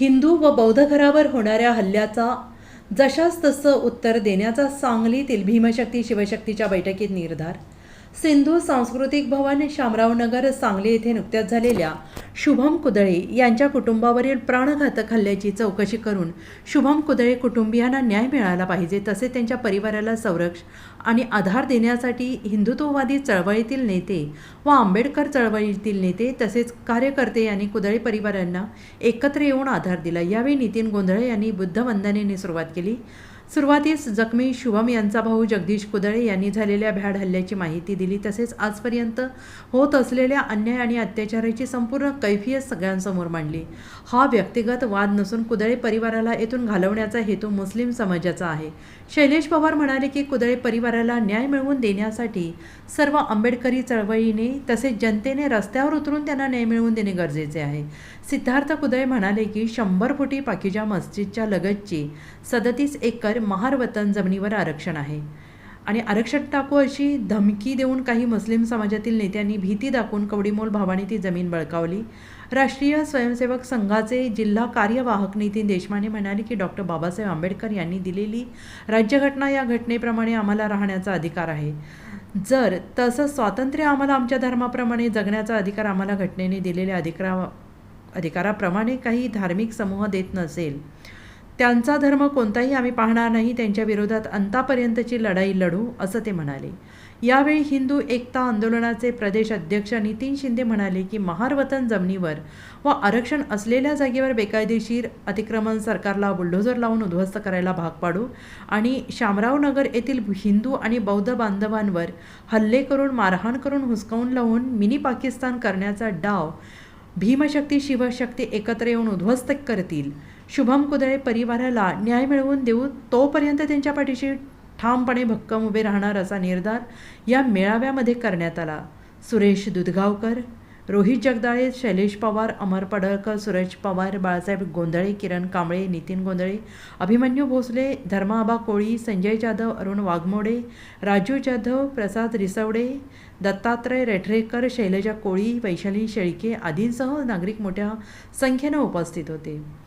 हिंदू व बौद्ध घरावर होणाऱ्या हल्ल्याचा जशास तसं उत्तर देण्याचा सांगलीतील भीमशक्ती शिवशक्तीच्या बैठकीत निर्धार सिंधू सांस्कृतिक भवन शामरावनगर सांगली येथे नुकत्याच झालेल्या शुभम कुदळे यांच्या कुटुंबावरील प्राणघातक हल्ल्याची चौकशी करून शुभम कुदळे कुटुंबियांना न्याय मिळाला पाहिजे तसे त्यांच्या परिवाराला संरक्षण आणि आधार देण्यासाठी हिंदुत्ववादी चळवळीतील नेते व आंबेडकर चळवळीतील नेते तसेच कार्यकर्ते यांनी कुदळे परिवारांना एकत्र येऊन आधार दिला. यावेळी नितीन गोंधळे यांनी बुद्धवंदनेने सुरुवात केली. सुरुवातीस जखमी शुभम यांचा भाऊ जगदीश कुदळे यांनी झालेल्या भ्याड हल्ल्याची माहिती दिली. तसेच आजपर्यंत होत असलेल्या अन्याय आणि अत्याचाराची संपूर्ण कैफियत सगळ्यांसमोर मांडली. हा व्यक्तिगत वाद नसून कुदळे परिवाराला येथून घालवण्याचा हेतू मुस्लिम समाजाचा आहे. शैलेश पवार म्हणाले की कुदळे परिवाराला न्याय मिळवून देण्यासाठी सर्व आंबेडकरी चळवळीने तसेच जनतेने रस्त्यावर उतरून त्यांना न्याय मिळवून देणे गरजेचे आहे. सिद्धार्थ कुदळे म्हणाले की शंभर फुटी पाकिजा मस्जिदच्या लगतची सदतीस एकर महार वतन जमिनीवर आरक्षण आहे. आणि आरक्षण टाकू अशी धमकी देऊन काही मुस्लिम समाजातील नेत्यांनी भीती दाखवून कवडीमोल भावाने ती जमीन बळकावली. राष्ट्रीय स्वयंसेवक संघाचे जिल्हा कार्यवाहक नितीन देशमाने म्हणाले की डॉक्टर बाबासाहेब आंबेडकर यांनी दिलेली राज्यघटना या घटनेप्रमाणे आम्हाला राहण्याचा अधिकार आहे. जर तसं स्वातंत्र्य आम्हाला आमच्या धर्माप्रमाणे जगण्याचा अधिकार आम्हाला घटनेने दिलेल्या अधिकारा अधिकाराप्रमाणे काही धार्मिक समूह देत नसेल त्यांचा धर्म कोणताही आम्ही पाहणार नाही त्यांच्या विरोधात अंतापर्यंतची लढाई लढू असं ते म्हणाले. यावेळी हिंदू एकता आंदोलनाचे प्रदेश अध्यक्ष नितीन शिंदे म्हणाले की महारवतन जमिनीवर व आरक्षण असलेल्या जागेवर बेकायदेशीर अतिक्रमण सरकारला बुलडोझर लावून उद्ध्वस्त करायला भाग पाडू आणि शामराव नगर येथील हिंदू आणि बौद्ध बांधवांवर हल्ले करून मारहाण करून हुसकावून लावून मिनी पाकिस्तान करण्याचा डाव भीमशक्ती शिवशक्ती एकत्र येऊन उद्ध्वस्त करतील शुभम कुदळे परिवाराला न्याय मिळवून देऊ तोपर्यंत त्यांच्या पाठीशी ठामपणे भक्कम उभे राहणार असा निर्धार या मेळाव्यामध्ये करण्यात आला. सुरेश दुधगावकर रोहित जगदाळे शैलेश पवार अमर पडळकर सुरेश पवार बाळासाहेब गोंधळे किरण कांबळे नितीन गोंधळे अभिमन्यू भोसले धर्माबा कोळी संजय जाधव अरुण वाघमोडे राजू जाधव प्रसाद रिसवडे दत्तात्रय रेठरेकर शैलजा कोळी वैशाली शेळके आदींसह नागरिक मोठ्या संख्येनं उपस्थित होते.